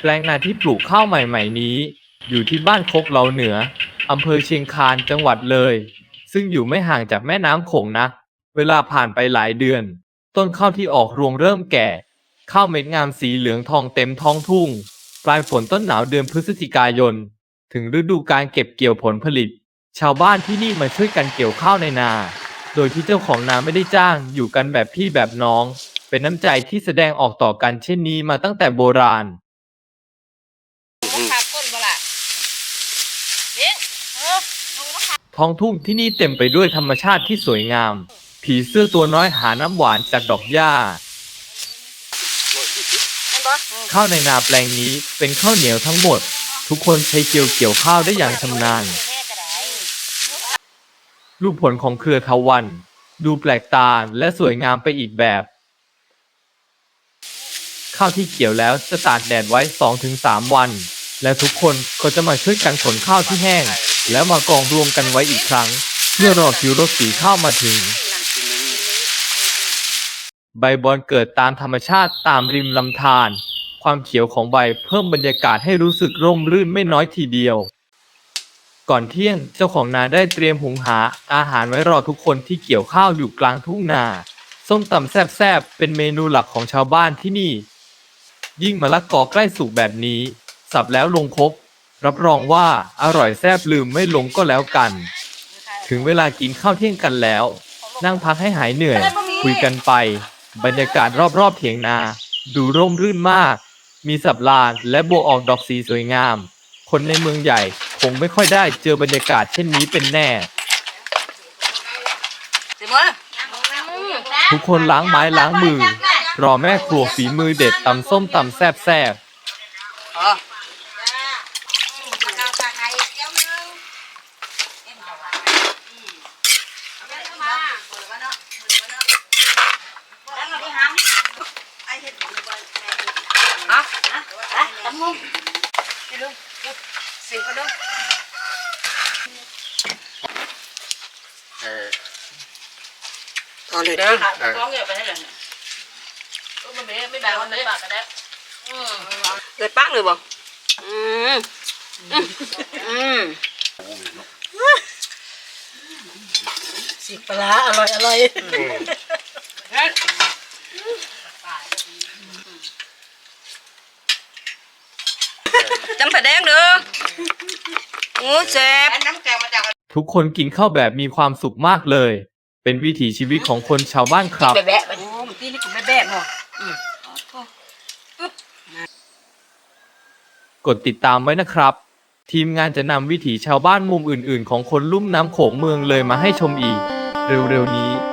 แปลงนาที่ปลูกข้าวใหม่ๆนี้ อยู่ที่บ้านโคกเหลาเหนืออำเภอเชียงคานจังหวัดเลย ซึ่งอยู่ไม่ห่างจากแม่น้ำโขงนะ เวลาผ่านไปหลายเดือน ต้นข้าวที่ออกรวงเริ่มแก่ ข้าวเม็ดงามสีเหลืองทองเต็มท้องทุ่ง ปลายฝนต้นหนาวเดือนพฤศจิกายน ถึงฤดูการเก็บเกี่ยวผลผลิต ชาวบ้านที่นี่มาช่วยกันเกี่ยวข้าวในนา โดยที่เจ้าของนาไม่ได้จ้าง อยู่กันแบบพี่แบบน้อง เป็นน้ำใจที่แสดงออกต่อกันเช่นนี้มาตั้งแต่โบราณ ต้องขาดก้นบ่ล่ะเด็กเออดูนะค ท้องทุ่งที่นี่เต็มไปด้วยธรรมชาติที่สวยงาม ผีเสื้อตัวน้อยหาน้ำหวานจากดอกหญ้า ข้าวในนาแปลงนี้เป็นข้าวเหนียวทั้งหมด ทุกคนใช้เกี่ยวเกี่ยวข้าวได้อย่างชำนาญแม่ก็ได้ลูกผลของเครือทวัน ดูแปลกตาและสวยงามไปอีกแบบ ข้าวที่เกี่ยวแล้วจะตากแดดไว้ 2-3 วัน และทุกคนก็จะมาช่วยกันขนข้าวที่แห้ง แล้วมากองรวมกันไว้อีกครั้ง เพื่อรอคิวรถสีข้าวมาถึง ใบบอนเกิดตามธรรมชาติตามริมลำธารความเขียวของใบเพิ่มบรรยากาศให้รู้สึกร่มรื่นไม่น้อยทีเดียว ก่อนเที่ยงเจ้าของนาได้เตรียมหุงหาอาหารไว้รอทุกคนที่เกี่ยวข้าวอยู่กลางทุ่งนา ส้มตำแซ่บๆเป็นเมนูหลักของชาวบ้านที่นี่ ยิ่งมะละกอใกล้สุกแบบนี้ สับแล้วลงครก รับรองว่าอร่อยแซ่บลืมไม่ลงก็แล้วกัน ถึงเวลากินข้าวเที่ยงกันแล้ว นั่งพักให้หายเหนื่อย คุยกันไป บรรยากาศรอบๆเถียงนา ดูร่มรื่นมาก มีสับลานและบัวออกดอกสีสวยงาม คนในเมืองใหญ่คงไม่ค่อยได้เจอบรรยากาศเช่นนี้เป็นแน่ สิมือทุกคนล้างไม้ล้างมือ รอแม่ครัวฝีมือเด็ดตำส้มตำแซ่บแซ่บ เออ ฮะฮะตำมุงไปดูสิก็ดู เออต่อเลยเด้อท้องเงียบไปให้เลยเนี่ยเออมันไม่ไม่แบ่งมันไม่บากกันแล้วอืมเลยปักเลยบ่อืมอืมอืม สีปลาร้าอร่อยอร่อยจำผาแดงเด้อโอ้เจ็บน้ำแกงมาจากๆทุกคนกินข้าวแบบมีความสุขมากเลย เป็นวิถีชีวิตของคนชาวบ้านครับ แบะๆโอ้มันตีนี่กูแบะๆเนาะอืมกดติดตามไว้นะครับ ทีมงานจะนำวิถีชาวบ้านมุมอื่น ๆ ของคนลุ่มน้ำโขงเมืองเลยมาให้ชมอีก เร็วๆนี้